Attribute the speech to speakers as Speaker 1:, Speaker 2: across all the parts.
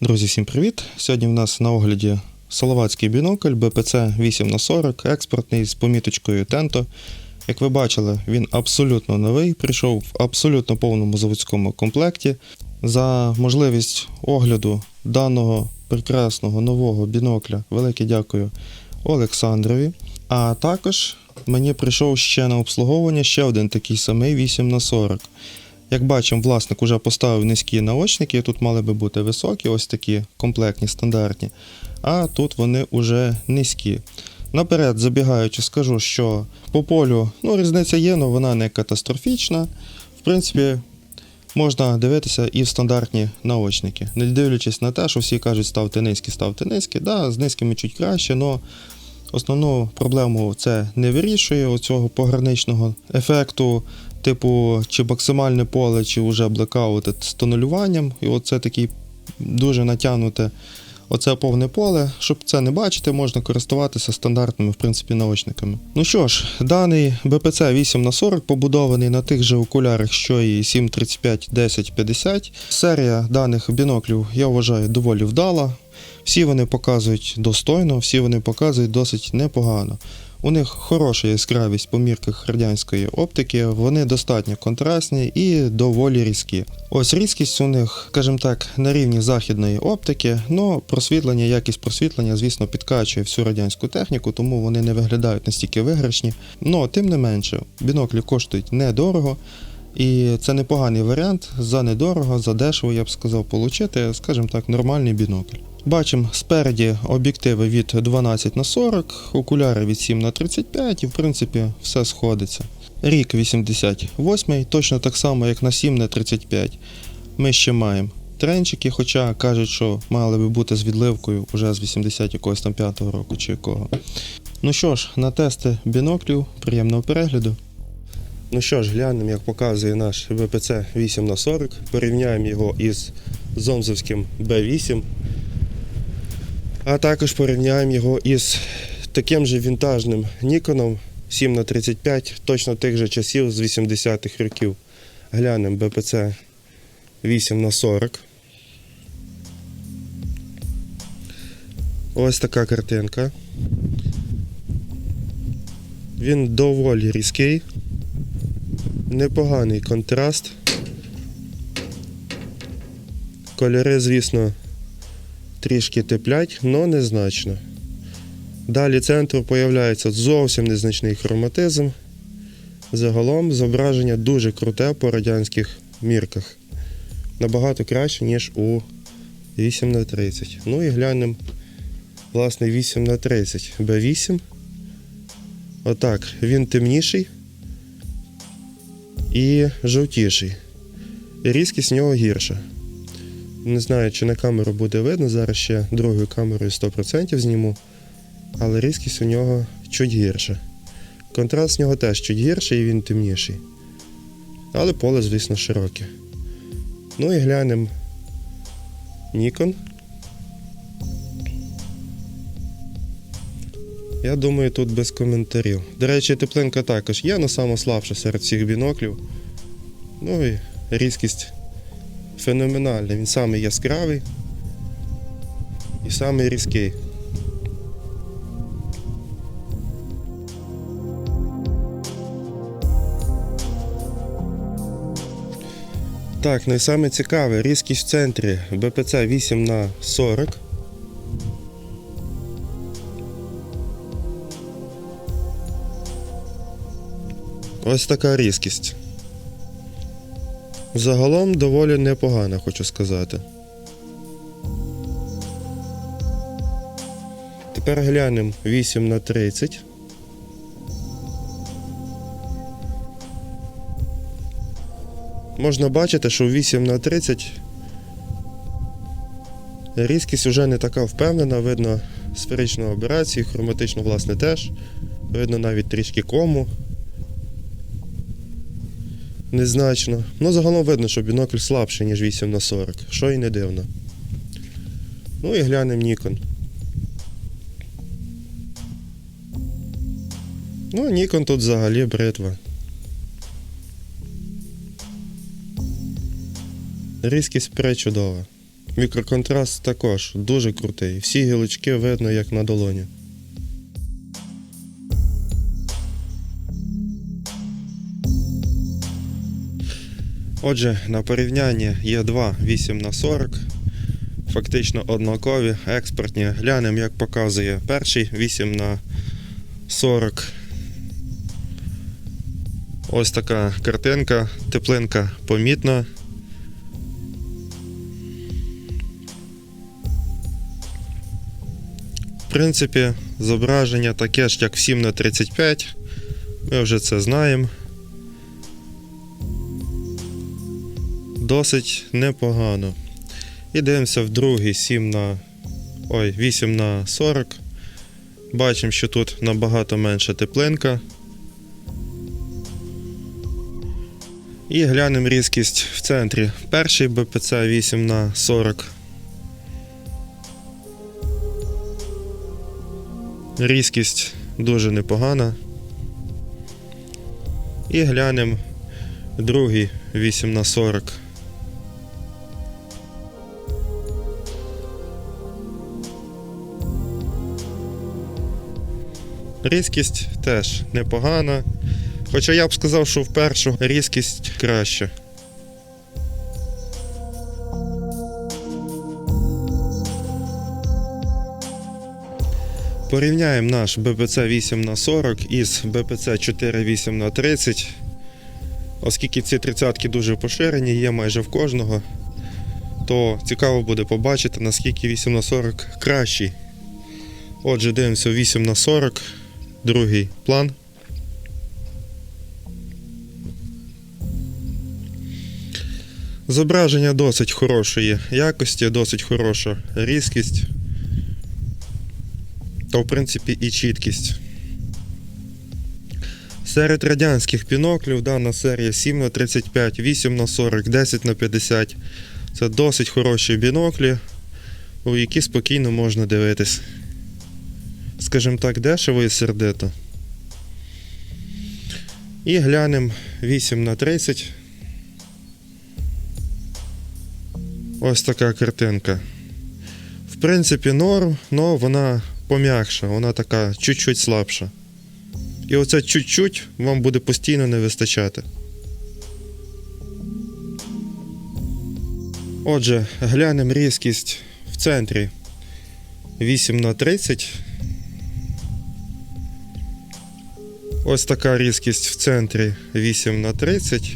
Speaker 1: Друзі, всім привіт! Сьогодні в нас на огляді Соловацький бінокль БПЦ 8х40, експортний з поміточкою Тенто. Як ви бачили, він абсолютно новий, прийшов в абсолютно повному заводському комплекті. За можливість огляду даного прекрасного нового бінокля велике дякую Олександрові. А також мені прийшов ще на обслуговування ще один такий самий 8х40. Як бачимо, власник вже поставив низькі наочники, тут мали би бути високі, ось такі комплектні, стандартні. А тут вони вже низькі. Наперед, забігаючи, скажу, що по полю ну, різниця є, але вона не катастрофічна. В принципі, можна дивитися і в стандартні наочники. Не дивлячись на те, що всі кажуть, ставте низькі, ставте низькі. Да, з низькими чуть краще, але основну проблему це не вирішує оцього пограничного ефекту типу, чи максимальне поле, чи вже блекаут з тонулюванням. І оце такий дуже натягнуте оце повне поле. Щоб це не бачити, можна користуватися стандартними в принципі, наочниками. Ну що ж, даний БПЦ 8х40 побудований на тих же окулярах, що і 735-1050. Серія даних біноклів, я вважаю, доволі вдала. Всі вони показують достойно, всі вони показують досить непогано. У них хороша яскравість по мірках радянської оптики, вони достатньо контрастні і доволі різкі. Ось різкість у них, скажімо так, на рівні західної оптики, але просвітлення, якість просвітлення, звісно, підкачує всю радянську техніку, тому вони не виглядають настільки виграшні. Но тим не менше, біноклі коштують недорого. І це непоганий варіант за недорого, за дешево, я б сказав, отримати, скажімо так, нормальний бінокль. Бачимо спереді об'єктиви від 12 на 40, окуляри від 7 на 35 і в принципі все сходиться. Рік 88, точно так само, як на 7 на 35. Ми ще маємо тренчики, хоча кажуть, що мали би бути з відливкою вже з 80 якогось там 5 року чи якого. Ну що ж, на тести біноклів, приємного перегляду. Ну що ж, глянемо, як показує наш ВПЦ 8 на 40 порівняємо його із Зомзовським B8. А також порівняємо його із таким же вінтажним Ніконом 7 на 35 точно тих же часів з 80-х років. Глянемо БПЦ 8 на 40 Ось така картинка. Він доволі різкий, непоганий контраст. Кольори, звісно, трішки теплять, але незначно. Далі центру появляється зовсім незначний хроматизм. Загалом зображення дуже круте по радянських мірках. Набагато краще, ніж у 8 на 30 Ну і глянемо, власне, 8 на 30 B8. Отак, він темніший і жовтіший. І різкість нього гірша. Не знаю, чи на камеру буде видно, зараз ще другою камерою 100% зніму, але різкість у нього чуть гірша. Контраст в нього теж чуть гірший і він темніший. Але поле, звісно, широке. Ну і глянемо Nikon. Я думаю, тут без коментарів. До речі, теплинка також є, але саме серед всіх біноклів. Ну і різкість феноменальна. Він самий яскравий і самий різкий. Так, ну і саме цікаве, різкість в центрі БПЦ 8 на 40. Ось така різкість. Загалом доволі непогана, хочу сказати. Тепер глянемо 8 на 30. Можна бачити, що 8 на 30 різкість вже не така впевнена, видно, сферичну аберацію, хроматичну, власне, теж. Видно навіть трішки кому. Незначно. Ну, загалом видно, що бінокль слабший, ніж 8 на 40 що і не дивно. Ну і глянемо Nikon. Ну, Nikon тут взагалі бритва. Різкість пречудова. Мікроконтраст також дуже крутий. Всі гілочки видно як на долоні. Отже, на порівнянні є два 8 на 40 фактично однакові, експортні. Глянемо, як показує перший 8 на 40 Ось така картинка, теплинка помітна. В принципі, зображення таке ж, як в 7 на 35 Ми вже це знаємо. Досить непогано. І дивимося в другий 7 на. Ой, 8 на 40. Бачимо, що тут набагато менша теплинка. І глянемо різкість в центрі. Перший БПЦ 8 на 40. Різкість дуже непогана. І глянемо другий 8 на 40. Різкість теж непогана. Хоча я б сказав, що в першу різкість краще. Порівняємо наш БПЦ 8 на 40 із БПЦ 4 8 на 30 Оскільки ці тридцятки дуже поширені, є майже в кожного, то цікаво буде побачити, наскільки 8 на 40 кращий. Отже, дивимося 8 на 40 другий план. Зображення досить хорошої якості, досить хороша різкість. Та, в принципі, і чіткість. Серед радянських біноклів дана серія 7 на 35, 8 на 40, 10 на 50. Це досить хороші біноклі, у які спокійно можна дивитись. Скажімо так, дешево і сердито. І глянемо 8 на 30. Ось така картинка. В принципі, норм, але вона пом'якша, вона така чуть-чуть слабша. І оце чуть-чуть вам буде постійно не вистачати. Отже, глянемо різкість в центрі 8 на 30. Ось така різкість в центрі 8 на 30.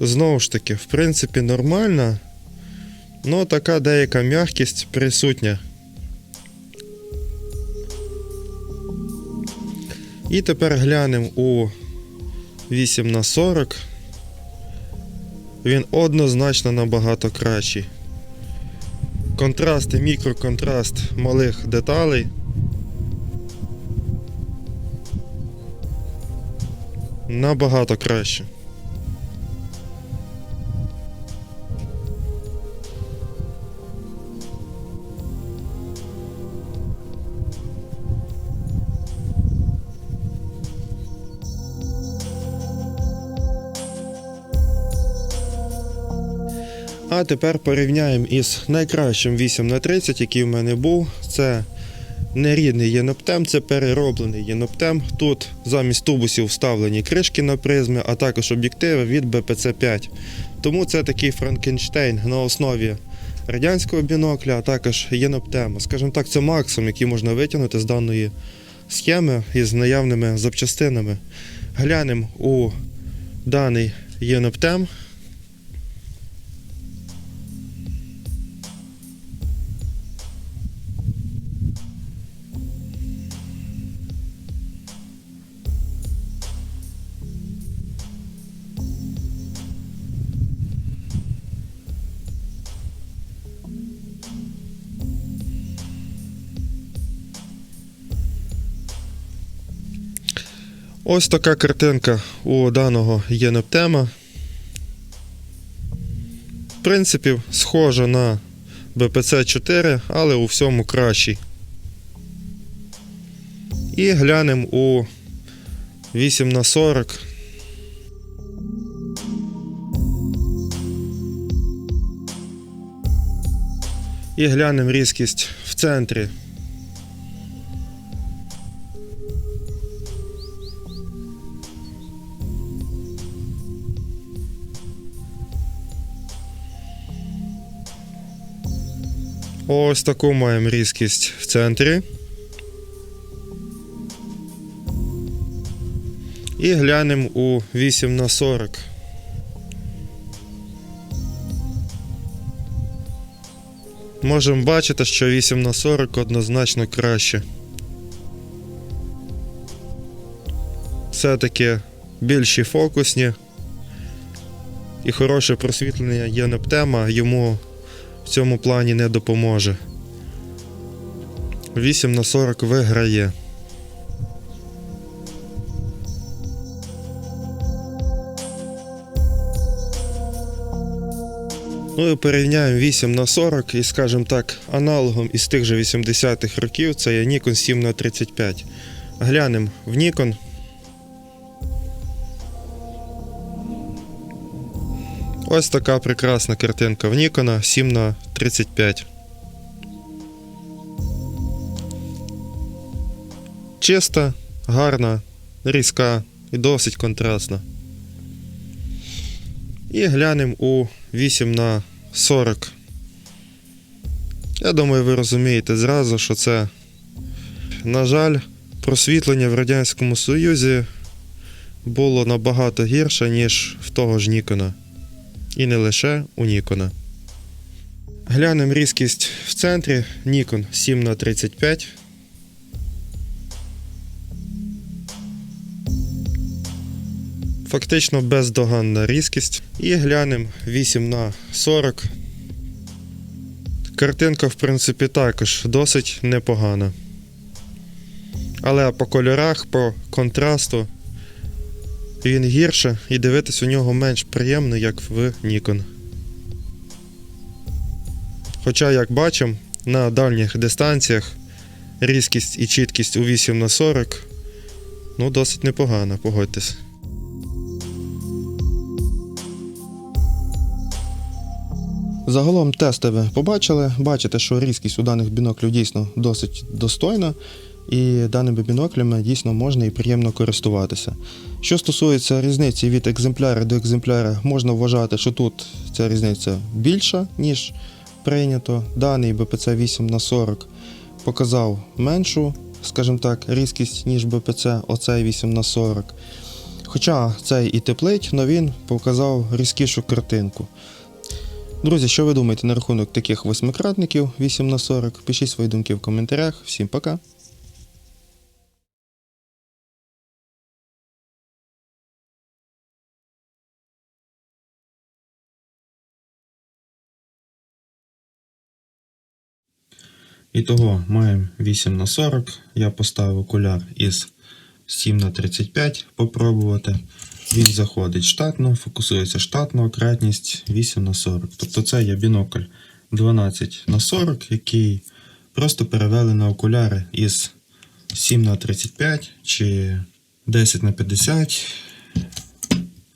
Speaker 1: Знову ж таки, в принципі, нормальна, але така деяка м'якість присутня. І тепер глянемо у 8 на 40. Він однозначно набагато кращий. Контраст і мікроконтраст малих деталей. Набагато краще. А тепер порівняємо із найкращим 8 на 30, який в мене був. Це не рідний єноптем, це перероблений єноптем. Тут замість тубусів вставлені кришки на призми, а також об'єктиви від БПЦ-5. Тому це такий Франкенштейн на основі радянського бінокля, а також єноптема. Скажімо так, це максимум, який можна витягнути з даної схеми із наявними запчастинами. Глянемо у даний єноптем. Ось така картинка у даного єноптема. В принципі, схожа на BPC 4, але у всьому кращий. І глянемо у 8 на 40 І глянемо різкість в центрі. Ось таку маємо різкість в центрі. І глянемо у 8 на 40. Можемо бачити, що 8 на 40 однозначно краще. Все-таки більші фокусні і хороше просвітлення є нептема, йому в цьому плані не допоможе. 8 на 40 виграє. Ну і порівняємо 8 на 40 і, скажімо так, аналогом із тих же 80-х років це є Nikon 7 на 35. Глянемо в Nikon. Ось така прекрасна картинка в Nikon 7 на 35. Чиста, гарна, різка і досить контрастна. І глянемо у 8 на 40. Я думаю, ви розумієте зразу, що це, на жаль, просвітлення в Радянському Союзі було набагато гірше, ніж в того ж Нікона. І не лише у Нікона. Глянемо різкість в центрі Nikon 7 на 35. Фактично бездоганна різкість. І глянемо 8 на 40. Картинка, в принципі, також досить непогана. Але по кольорах, по контрасту він гірше і дивитись у нього менш приємно, як в Nikon. Хоча, як бачимо, на дальніх дистанціях різкість і чіткість у 8 на 40 ну, досить непогана, погодьтесь. Загалом тести ви побачили. Бачите, що різкість у даних біноклів дійсно досить достойна, і даними біноклями дійсно можна і приємно користуватися. Що стосується різниці від екземпляра до екземпляра, можна вважати, що тут ця різниця більша, ніж прийнято. Даний BPC 8 на 40 показав меншу, скажімо так, різкість, ніж BPC, оцей 8 на 40. Хоча цей і теплить, але він показав різкішу картинку. Друзі, що ви думаєте на рахунок таких восьмикратників 8 на 40? Пишіть свої думки в коментарях. Всім пока! І того маємо 8 на 40. Я поставив окуляр із 7 на 35 попробувати. Він заходить штатно, фокусується штатно, кратність 8 на 40. Тобто це є бінокль 12 на 40, який просто перевели на окуляри із 7 на 35 чи 10 на 50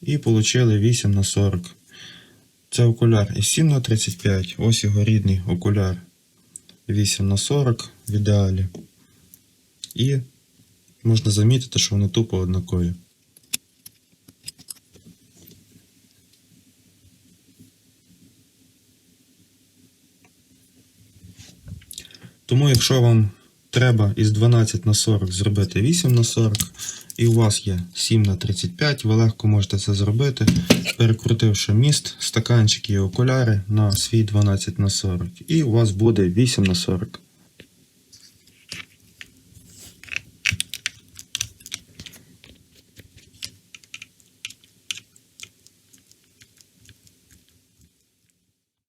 Speaker 1: і отримали 8 на 40. Це окуляр із 7 на 35, ось його рідний окуляр 8 на 40 в ідеалі. І можна замітити, що вони тупо однакові. Тому, якщо вам треба із 12 на 40 зробити 8 на 40, і у вас є 7 на 35, ви легко можете це зробити, перекрутивши міст, стаканчики і окуляри на свій 12 на 40. І у вас буде 8 на 40.